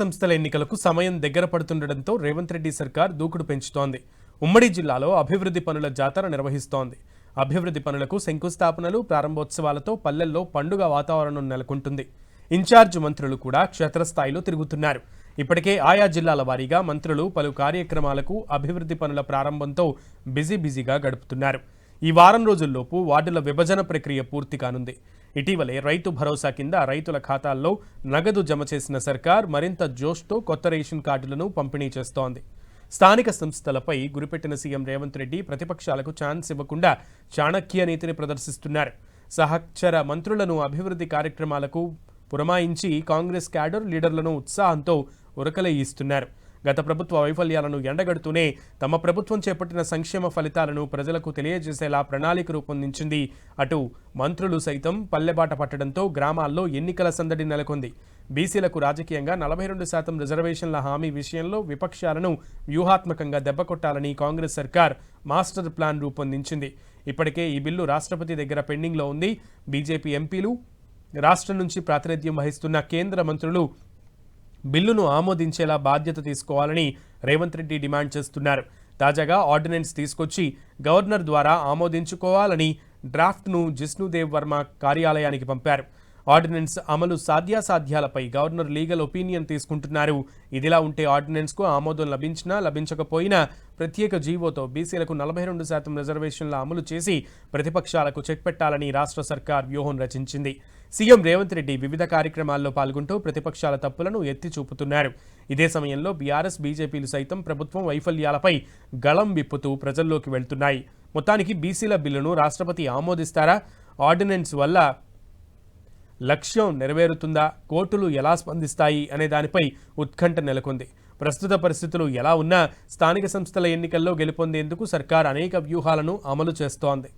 సంస్థల ఎన్నికలకు సమయం దగ్గర పడుతుండటంతో రేవంత్ రెడ్డి సర్కార్ దూకుడు పెంచుతోంది. ఉమ్మడి జిల్లాలో అభివృద్ధి పనుల జాతర నిర్వహిస్తోంది. అభివృద్ధి పనులకు శంకుస్థాపనలు ప్రారంభోత్సవాలతో పల్లెల్లో పండుగ వాతావరణం నెలకొంటుంది. ఇన్ఛార్జ్ మంత్రులు కూడా క్షేత్రస్థాయిలో తిరుగుతున్నారు. ఇప్పటికే ఆయా జిల్లాల వారీగా మంత్రులు పలు కార్యక్రమాలకు అభివృద్ధి పనుల ప్రారంభంతో బిజీ బిజీగా గడుపుతున్నారు. ఈ వారం రోజుల్లోపు వార్డుల విభజన ప్రక్రియ పూర్తి కానుంది. ఇటీవలే రైతు భరోసా కింద రైతుల ఖాతాల్లో నగదు జమ చేసిన సర్కార్ మరింత జోష్తో కొత్త రేషన్ కార్డులను పంపిణీ చేస్తోంది. స్థానిక సంస్థలపై గురిపెట్టిన సీఎం రేవంత్ రెడ్డి ప్రతిపక్షాలకు ఛాన్స్ ఇవ్వకుండా చాణక్య నీతిని ప్రదర్శిస్తున్నారు. సహచర మంత్రులను అభివృద్ధి కార్యక్రమాలకు పురమాయించి కాంగ్రెస్ క్యాడర్ లీడర్లను ఉత్సాహంతో ఉరకలేయిస్తున్నారు. గత ప్రభుత్వ వైఫల్యాలను ఎండగడుతూనే తమ ప్రభుత్వం చేపట్టిన సంక్షేమ ఫలితాలను ప్రజలకు తెలియజేసేలా ప్రణాళిక రూపొందించింది. అటు మంత్రులు సైతం పల్లెబాట పట్టడంతో గ్రామాల్లో ఎన్నికల సందడి నెలకొంది. బీసీలకు రాజకీయంగా నలభై రెండు శాతం రిజర్వేషన్ల హామీ విషయంలో విపక్షాలను వ్యూహాత్మకంగా దెబ్బకొట్టాలని కాంగ్రెస్ సర్కార్ మాస్టర్ ప్లాన్ రూపొందించింది. ఇప్పటికే ఈ బిల్లు రాష్ట్రపతి దగ్గర పెండింగ్లో ఉంది. బీజేపీ ఎంపీలు రాష్ట్రం నుంచి ప్రాతినిధ్యం వహిస్తున్న కేంద్ర మంత్రులు బిల్లును ఆమోదించేలా బాధ్యత తీసుకోవాలని రేవంత్ రెడ్డి డిమాండ్ చేస్తున్నారు. తాజాగా ఆర్డినెన్స్ తీసుకొచ్చి గవర్నర్ ద్వారా ఆమోదించుకోవాలని డ్రాఫ్ట్ను జిష్ణుదేవ్ వర్మ కార్యాలయానికి పంపారు. ఆర్డినెన్స్ అమలు సాధ్యాసాధ్యాలపై గవర్నర్ లీగల్ ఒపీనియన్ తీసుకుంటున్నారు. ఇదిలా ఉంటే ఆర్డినెన్స్కు ఆమోదం లభించినా లభించకపోయినా ప్రత్యేక జీవోతో బీసీలకు నలభై రెండు శాతం రిజర్వేషన్ల అమలు చేసి ప్రతిపక్షాలకు చెక్ పెట్టాలని రాష్ట్ర సర్కార్ వ్యూహం రచించింది. సీఎం రేవంత్ రెడ్డి వివిధ కార్యక్రమాల్లో పాల్గొంటూ ప్రతిపక్షాల తప్పులను ఎత్తి చూపుతున్నారు ఇదే సమయంలో బీఆర్ఎస్ బీజేపీలు సైతం ప్రభుత్వం వైఫల్యాలపై గళం విప్పుతూ ప్రజల్లోకి వెళ్తున్నాయి. మొత్తానికి బీసీల బిల్లును రాష్ట్రపతి ఆమోదిస్తారా? ఆర్డినెన్స్ వల్ల లక్ష్యం నెరవేరుతుందా? కోర్టులు ఎలా స్పందిస్తాయి? అనే దానిపై ఉత్కంఠ నెలకొంది. ప్రస్తుత పరిస్థితులు ఎలా ఉన్నా స్థానిక సంస్థల ఎన్నికల్లో గెలుపొందేందుకు సర్కార్ అనేక వ్యూహాలను అమలు చేస్తోంది.